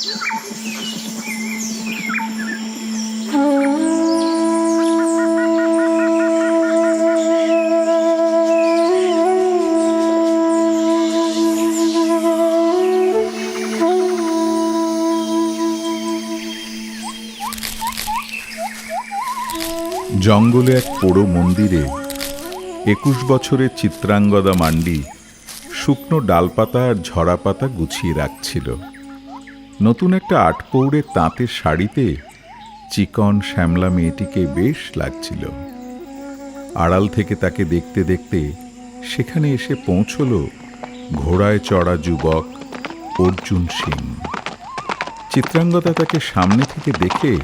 জঙ্গলে এক পোড়ো মন্দিরে একুশ বছরের চিত্রাঙ্গদা মান্ডি শুকনো ডালপাতা আর ঝরা পাতা গুছিয়ে রাখছিল। নতুন একটা আটপৌড়ে তাঁতের শাড়িতে চিকন শ্যামলা মেয়েটিকে বেশ লাগছিল। আড়াল থেকে তাকে দেখতে দেখতে সেখানে এসে পৌঁছল ঘোড়ায় চড়া যুবক অর্জুন সিং। চিত্রাঙ্গদা তাকে সামনে থেকে দেখে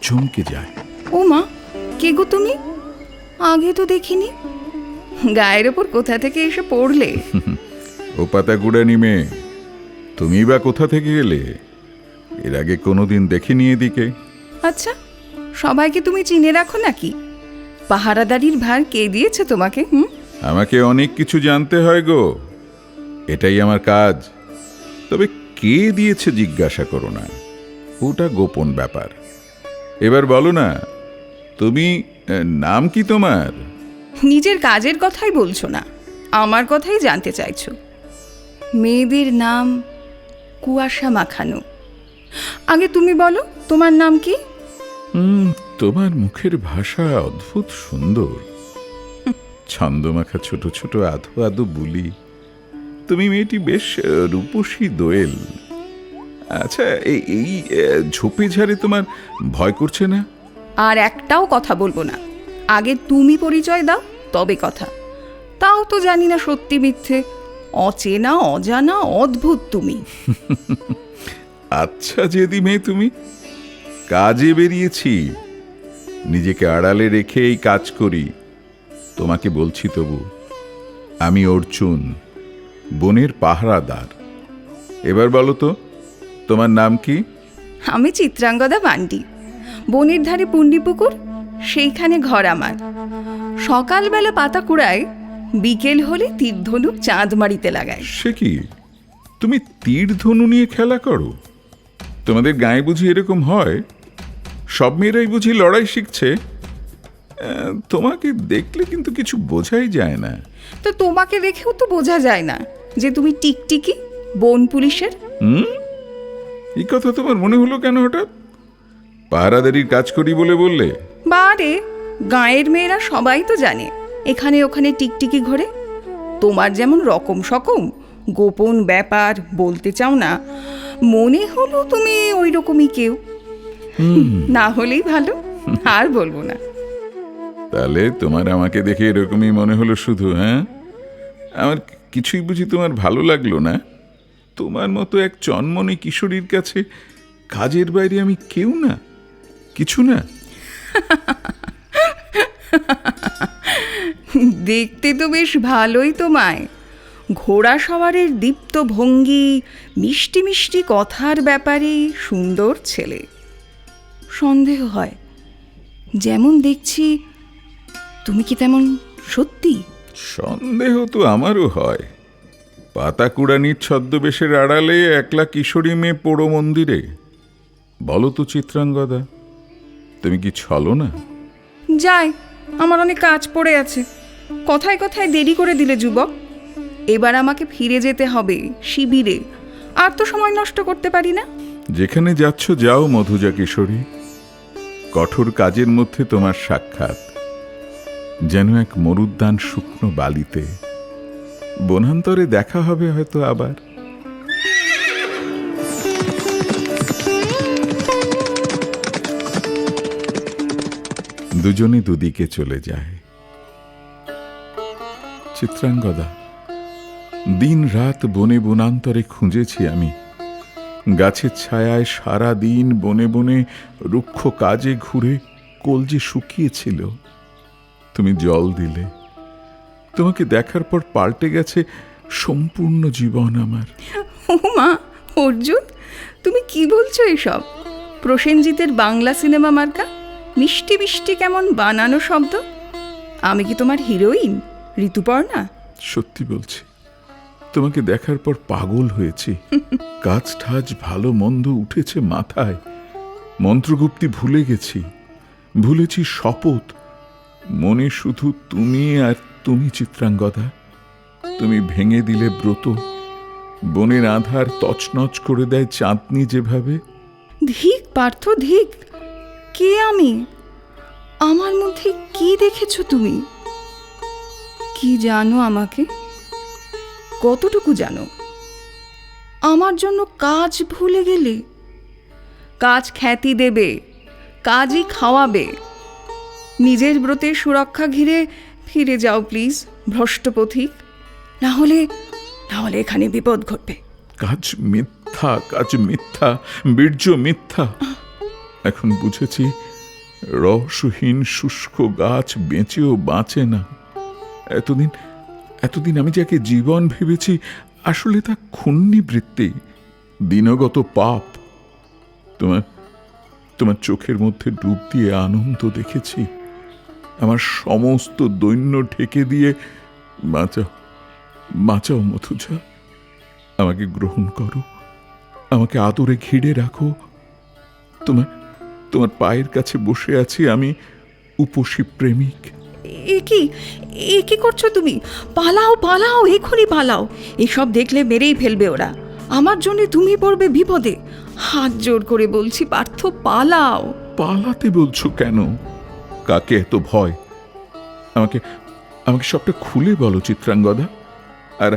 চমকে যায়। ও মা কে গো তুমি? আগে তো দেখিনি। গায়ের ওপর কোথা থেকে এসে পড়লে? ও পাতা গুড়ানি মেয়ে। তুমি বা কোথা থেকে এলে? এর আগে কোনোদিন দেখিনি এদিকে। আচ্ছা সবাইকে তুমি চিনে রাখো নাকি? পাহারাদারির ভার কে দিয়েছে তোমাকে হুম? আমাকে অনেক কিছু জানতে হয় গো। এটাই আমার কাজ। তবে কে দিয়েছে জিজ্ঞাসা করো না। ওটা গোপন ব্যাপার। এবার বলো না তুমি নাম কি তোমার? নিজের কাজের কথাই বলছো না আমার কথাই জানতে চাইছো। মেয়েদের নাম কুয়াশা মাখানো। আগে তুমি বলো তোমার নাম কি? তোমার মুখের ভাষা অদ্ভুত সুন্দর। ছন্দমাখা ছোট ছোট আধো আধো বুলি। তুমি মেয়েটি বেশ রূপসী দোয়েল। আচ্ছা এই এই ঝোপে ঝাড়ে তোমার ভয় করছে না? আর একটাও কথা বলব না। আগে তুমি পরিচয় দাও তবে কথা। তাও তো জানি না সত্যি মিথ্যে। অচেনা অজানা অদ্ভুত তুমি। আচ্ছা যেদি মেয়ে তুমি কাজে বেরিয়েছি। নিজেকে আড়ালে রেখে এই কাজ করি। তোমাকে বলছি তবু আমি অর্জুন বনের পাহারাদার। এবার বলো তো তোমার নাম কি? আমি চিত্রাঙ্গদা বান্ডি বনের ধারে পুণ্ডিপুকুর সেইখানে ঘর আমার। সকালবেলা পাতা কুড়ায় বিকেল হলে তীরধনুক চাঁদ মারিতে লাগায়। সে কি? তুমি তীর ধনু নিয়ে খেলা করো? তোমাদের গায়ে বুঝি এরকম হয়? সব মেয়েরাই বুঝি লড়াই শিখছে। তোমাকে দেখলে কিন্তু কিছু বোঝাই যায় না। তো তোমাকে দেখেও তো বোঝা যায় না যে তুমি টিকটিকি বন পুলিশের। হুম? এই কথা তোমার মনে হলো কেন হঠাৎ? পাহারাদারির কাজ করি বলে বললে। বারে গাঁয়ের মেয়েরা সবাই তো জানে। এখানে ওখানে টিকটিকি ঘোরে। তোমার যেমন রকম সকম। গোপন ব্যাপার বলতে চাও না। মনে হলো তুমি ওই রকমই কেউ না হলেই ভালো আর বলব না। তাহলে তোমার আমাকে দেখে এরকমই মনে হলো শুধু হ্যাঁ? আমার কিছুই বুঝি তোমার ভালো লাগল না। তোমার মতো এক চনমনে কিশোরীর কাছে কাজের বাইরে আমি কেউ না। কিছু না। দেখতে তো বেশ ভালোই তোমায়। ঘোড়া সওয়ারের দীপ্ত ভঙ্গি মিষ্টি মিষ্টি কথার ব্যাপারে সুন্দর ছেলে। সন্দেহ হয় যেমন দেখছি তুমি কি তেমন সত্যি? সন্দেহ তো আমারও হয়। পাতা কুড়ানির ছদ্মবেশের আড়ালে একলা কিশোরী মেয়ে পোড়ো মন্দিরে। বলো তো চিত্রাঙ্গদা তুমি কি ছলো না যাই আমার অনেক কাজ পড়ে আছে। কথায় কথায় দেরি করে দিলে যুবক। এবার আমাকে ফিরে যেতে হবে শিবিরে। আর তো সময় নষ্ট করতে পারি না। যেখানে যাচ্ছ যাও, মধুজা কিশোরী। কঠোর কাজের মধ্যে তোমার সাক্ষাৎ। যেন এক মরুদ্যান শুকনো বালিতে। বনান্তরে দেখা হবে হয়তো আবার। দুজনে দুদিকে চলে যায়। চিত্রাঙ্গদা, দিন রাত বনে বনান্তরে খুঁজেছি আমি। গাছের ছায়ায় সারা দিন বনে বনে রুক্ষ কাজে ঘুরে কলজে শুকিয়েছিল। তুমি জল দিলে। তোমাকে দেখার পর পাল্টে গেছে সম্পূর্ণ জীবন আমার। মা অর্জুন, তুমি কি বলছো এসব? প্রসেনজিতের বাংলা সিনেমা মার্কা? মিষ্টি মিষ্টি কেমন বানানো শব্দ? আমি কি তোমার হিরোইন? ঋতুপর্ণা? সত্যি বলছি তোমাকে দেখার পর পাগল হয়েছি। কাজ ঠাজ ভালো মন্দ উঠেছে মাথায়। মন্ত্রগুপ্তি ভুলে গেছি ভুলেছি শপথ। মনে শুধু তুমি আর তুমি চিত্রাঙ্গদা। তুমি ভেঙে দিলে ব্রত। বনের আধার তছনছ করে দেয় চাঁদনি যেভাবে। ধিক পার্থ ধিক কে আমি? আমার মধ্যে কি দেখেছ তুমি? কি জানো আমাকে? কতটুকু জানো? আমার জন্য কাজ ভুলে গেলে? কাজ খ্যাতি দেবে, কাজই খাওয়াবে। নিজের ব্রতের সুরক্ষা ঘিরে ফিরে যাও প্লিজ, ভ্রষ্ট পথিক। না হলে না হলে এখানে বিপদ ঘটবে। কাজ মিথ্যা কাজ মিথ্যা, বীর্য মিথ্যা। এখন বুঝেছি রসহীন শুষ্ক গাছ বেঁচেও বাঁচে না। এতদিন এতদিন আমি যাকে জীবন ভেবেছি, আসলে তা খুন্নি বৃত্তি দিনগত পাপ। তোমার তোমার চোখের মধ্যে ডুব দিয়ে আনন্দ দেখেছি। আমার সমস্ত দৈন্য ঢেকে দিয়ে বাঁচাও বাঁচাও মথুজা আমাকে গ্রহণ করো, আমাকে আদরে ঘিরে রাখো। তোমার তোমার পায়ের কাছে বসে আছি আমি উপসী প্রেমিক। এ কি? এ কি করছ তুমি? পালাও পালাও, এখনই পালাও। এসব দেখলে মেরেই ফেলবে ওরা। আমার জন্য তুমি পড়বে বিপদে। হাত জোর করে বলছি, পার্থ, পালাও। পালাতে বলছো কেন? কাকে এত ভয়? আমাকে আমাকে সবটা খুলে বলো, চিত্রাঙ্গদা। আর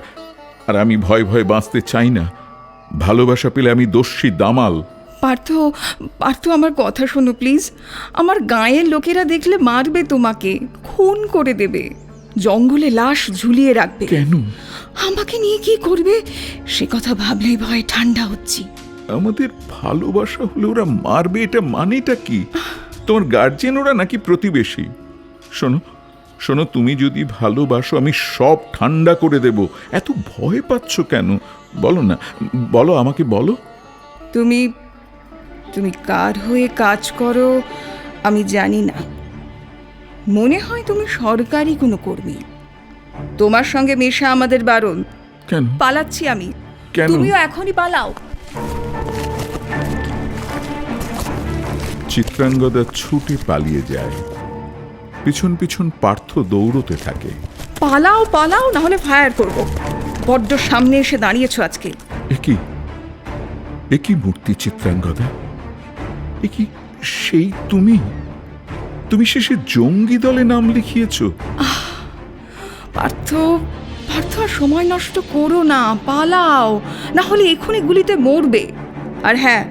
আর আমি ভয় ভয় বাঁচতে চাই না। ভালোবাসা পেলে আমি দস্যি, দামাল। পার্থ পার্থ আমার কথা শোনো প্লিজ আমার গাঁয়ের লোকেরা দেখলে মারবে তোমাকে খুন করে দেবে। জঙ্গলে লাশ ঝুলিয়ে রাখবে। কেন? আমাকে নিয়ে কি করবে? সে কথা ভাবলেই ভয় ঠান্ডা হচ্ছি। আমাদের ভালোবাসা হলে ওরা মারবে এটা মানেটা কি? তোমার গার্জেন ওরা নাকি প্রতিবেশী? শোনো শোনো তুমি যদি ভালোবাসো আমি সব ঠান্ডা করে দেব। এত ভয় পাচ্ছ কেন? বলো না বলো আমাকে বলো। তুমি তুমি কার হয়ে কাজ করো আমি জানি না। মনে হয় তুমি সরকারি কোনো কর্মী। তোমার সঙ্গে মেশা আমাদের বারণ। কেন? পালাচ্ছি আমি। কেন? তুমিও এখনই পালাও। চিত্রাঙ্গদা ছুটে পালিয়ে যায়। পিছন পিছন পার্থ দৌড়তে থাকে। পালাও পালাও না হলে ফায়ার করব। বড্ড সামনে এসে দাঁড়িয়েছো আজকে। একই একই মূর্তি চিত্রাঙ্গদা? একই সেই তুমি? তুমি শেষে জঙ্গি দলে নাম লিখিয়েছো। পার্থ পার্থ আর সময় নষ্ট করো না পালাও। না হলে এক্ষুনি গুলিতে মরবে। আর হ্যাঁ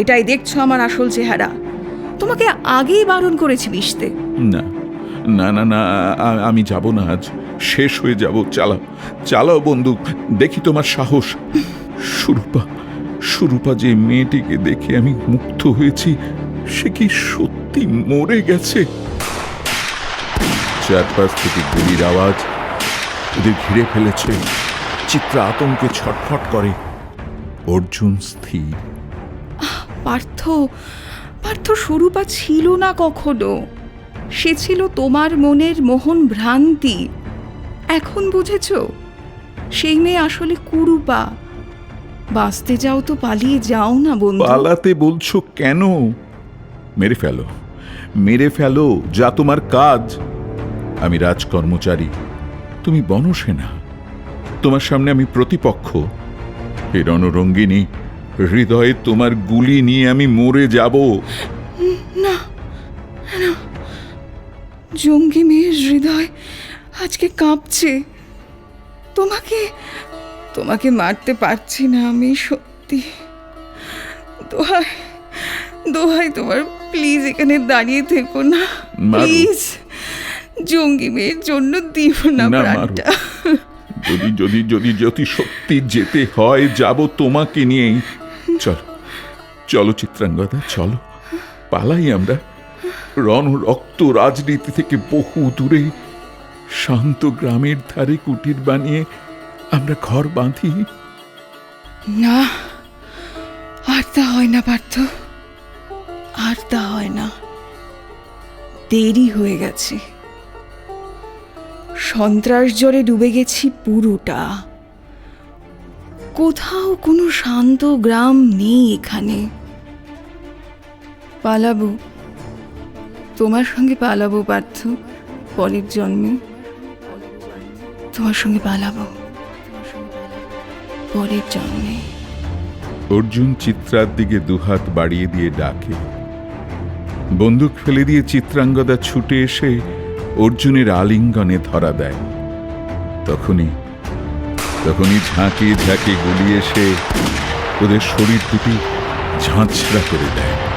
এটাই দেখছ আমার আসল চেহারা। তোমাকে আগেই বারণ করেছি মিশতে। না না না না আমি যাব না আজ। শেষ হয়ে যাব চালাও চালাও বন্দুক। দেখি তোমার সাহস। সুরূপা সুরূপা যে মেয়েটিকে দেখে আমি মুগ্ধ হয়েছি, সে কি সত্যি মরে গেছে? চারপাশ থেকে গুলির আওয়াজ ওদের ঘিরে ফেলেছে। চিত্রা আতঙ্কে ছটফট করে। অর্জুন স্থির। পার্থ পার্থ স্বরূপা ছিল না কখনো। সে ছিল তোমার মনের মোহন ভ্রান্তি। এখন বুঝেছ? সেই মেয়ে আসলে কুরুপা। বাঁচতে যাও তো পালিয়ে যাও না বন্ধু। পালাতে বলছো কেন? মেরে ফেলো মেরে ফেলো যা তোমার কাজ। আমি রাজকর্মচারী তুমি বনসেনা। তোমার সামনে আমি প্রতিপক্ষ। এ রণরঙ্গিনী হৃদয়ে তোমার গুলি নিয়ে আমি মরে যাব। না জঙ্গি মেয়ের হৃদয় আজকে কাঁপছে। তোমাকে তোমাকে মারতে পারছি না আমি সত্যি। দোহাই দোহাই তোমার প্লিজ এখানে দাঁড়িয়ে থেকো না। প্লিজ জঙ্গি মেয়ের জন্য দিও না প্রাণটা। যদি যদি যদি যদি সত্যি যেতে হয় যাব তোমাকে নিয়েই। চলো চলো চিত্রাঙ্গদা চলো। পালাই আমরা। রণ রক্ত রাজনীতি থেকে বহু দূরে শান্ত গ্রামের ধারে কুটির বানিয়ে আমরা ঘর বাঁধি। না, আর তা হয় না, পার্থ। আর তা হয় না। দেরি হয়ে গেছে। সন্ত্রাস জ্বরে ডুবে গেছি পুরোটা। কোথাও কোনো শান্ত গ্রাম নেই এখানে। পালাবো। তোমার সঙ্গে পালাবো, পার্থ, পরের জন্মে। তোমার সঙ্গে পালাবো। পরের জন্মে। অর্জুন চিত্রার দিকে দুহাত বাড়িয়ে দিয়ে ডাকে। বন্দুক ফেলে দিয়ে চিত্রাঙ্গদা ছুটে এসে অর্জুনের আলিঙ্গনে ধরা দেয়। তখনই তখনই ঝাঁকে ঝাঁকে গুলি এসে ওদের শরীর দুটি ঝাঁঝরা করে দেয়।